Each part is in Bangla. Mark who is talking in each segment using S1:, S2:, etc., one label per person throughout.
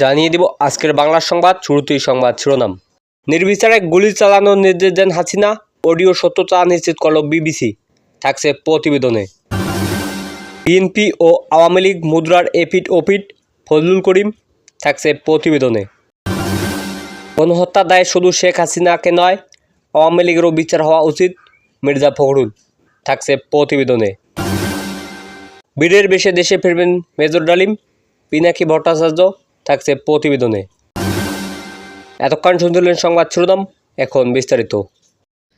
S1: জানিয়ে দিব আজকের বাংলা সংবাদ, শুরুতেই সংবাদ শিরোনাম। নির্বিচারে গুলি চালানোর নির্দেশ দেন হাসিনা, অডিও সত্যতা নিশ্চিত করল বিবিসি, থাকছে প্রতিবেদনে। বিএনপি ও আওয়ামী লীগ মুদ্রার এপিট ওপিট ফজলুল করিম, থাকছে প্রতিবেদনে। গণহত্যা দায় শুধু শেখ হাসিনাকে নয়, আওয়ামী লীগেরও বিচার হওয়া উচিত, মির্জা ফখরুল, থাকছে প্রতিবেদনে। বীরের বেশে দেশে ফিরবেন মেজর ডালিম, পিনাকি ভট্টাচার্য থাকছে প্রতিবেদনে। এতক্ষণ শুনছিলেন সংবাদ শিরোনাম, এখন বিস্তারিত।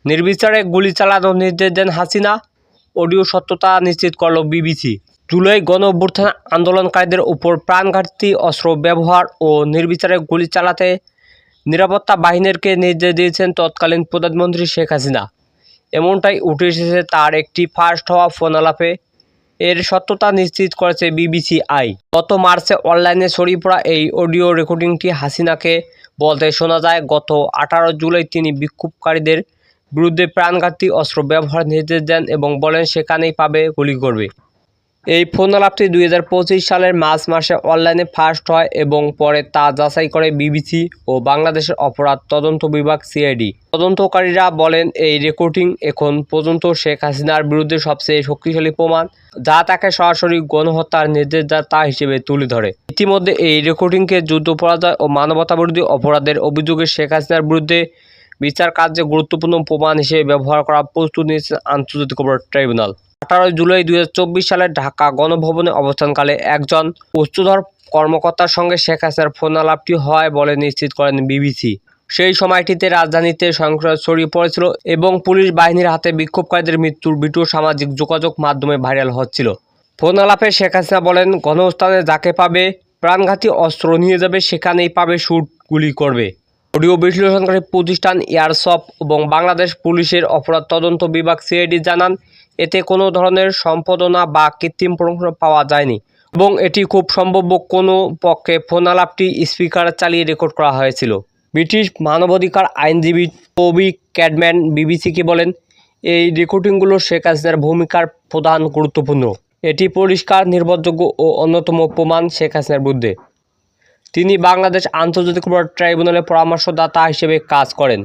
S1: নির্বিচারে গুলি চালানোর নির্দেশ দেন হাসিনা। অডিও সত্যতা নিশ্চিত করল বিবিসি। জুলাই গণ অভ্যুত্থান আন্দোলনকারীদের উপর প্রাণঘাতী অস্ত্র ব্যবহার ও নির্বিচারে গুলি চালাতে নিরাপত্তা বাহিনীকে নির্দেশ দিয়েছেন তৎকালীন প্রধানমন্ত্রী শেখ হাসিনা। এমনটাই উঠে এসেছে তার একটি ফার্স্ট হওয়া ফোন আলাপে। এর সত্যতা নিশ্চিত করেছে বিবিসি আই। গত মার্চে অনলাইনে ছড়িয়ে পড়া এই অডিও রেকর্ডিংটি হাসিনাকে বলতে শোনা যায়, গত আঠারো জুলাই তিনি বিক্ষোভকারীদের বিরুদ্ধে প্রাণঘাতী অস্ত্র ব্যবহার নির্দেশ দেন এবং বলেন সেখানেই পাবে গুলি করবে। এই ফোন আলাপটি দুই সালের মার্চ মাসে অনলাইনে ফার্স্ট হয় এবং পরে তা যাচাই করে বিবিসি ও বাংলাদেশের অপরাধ তদন্ত বিভাগ সিআইডি। তদন্তকারীরা বলেন, এই রেকর্ডিং এখন পর্যন্ত শেখ হাসিনার বিরুদ্ধে সবচেয়ে শক্তিশালী প্রমাণ, যা তাকে সরাসরি গণহত্যার নির্দেশদাতা হিসেবে তুলে ধরে। ইতিমধ্যে এই রেকর্ডিংকে যুদ্ধপরাজয় ও মানবতাবিরোধী অপরাধের অভিযোগে শেখ হাসিনার বিরুদ্ধে বিচার কার্যে গুরুত্বপূর্ণ প্রমাণ হিসেবে ব্যবহার করা প্রস্তুত নিয়েছে আন্তর্জাতিক ট্রাইব্যুনাল। আঠারোই জুলাই দুই হাজার চব্বিশ সালে ঢাকা গণভবনে অবস্থানকালে একজন উচ্চধর কর্মকর্তার সঙ্গে শেখ হাসিনার ফোন আলাপটি হয় বলে নিশ্চিত করেন বিবিসি। সেই সময়টিতে রাজধানীতে সংঘর্ষ ছড়িয়ে পড়েছিল এবং পুলিশ বাহিনীর হাতে বিক্ষোভকারীদের মৃত্যুর ভিডিও সামাজিক যোগাযোগ মাধ্যমে ভাইরাল হচ্ছিল। ফোন আলাপে শেখ হাসিনা বলেন, গণস্থানে যাকে পাবে, প্রাণঘাতী অস্ত্র নিয়ে যাবে, সেখানেই পাবে শুট, গুলি করবে। অডিও বিশ্লেষণকারী প্রতিষ্ঠান এয়ারসফট এবং বাংলাদেশ পুলিশের অপরাধ তদন্ত বিভাগ সিআইডি জানান এতে কোনো ধরনের সম্পাদনা বা কৃত্রিম প্রমাণ পাওয়া যায়নি এবং এটি খুব সম্ভব্য কোনো পক্ষে ফোন আলাপটি স্পিকার চালিয়ে রেকর্ড করা হয়েছিল। ব্রিটিশ মানবাধিকার আইনজীবী টবি ক্যাডম্যান বিবিসিকে বলেন, এই রেকর্ডিংগুলো শেখ হাসিনার ভূমিকার প্রধান গুরুত্বপূর্ণ। এটি পরিষ্কার, নির্ভরযোগ্য ও অন্যতম প্রমাণ শেখ হাসিনার বিরুদ্ধে। তিনি বাংলাদেশ আন্তর্জাতিক ট্রাইব্যুনালের পরামর্শদাতা হিসেবে কাজ করেন।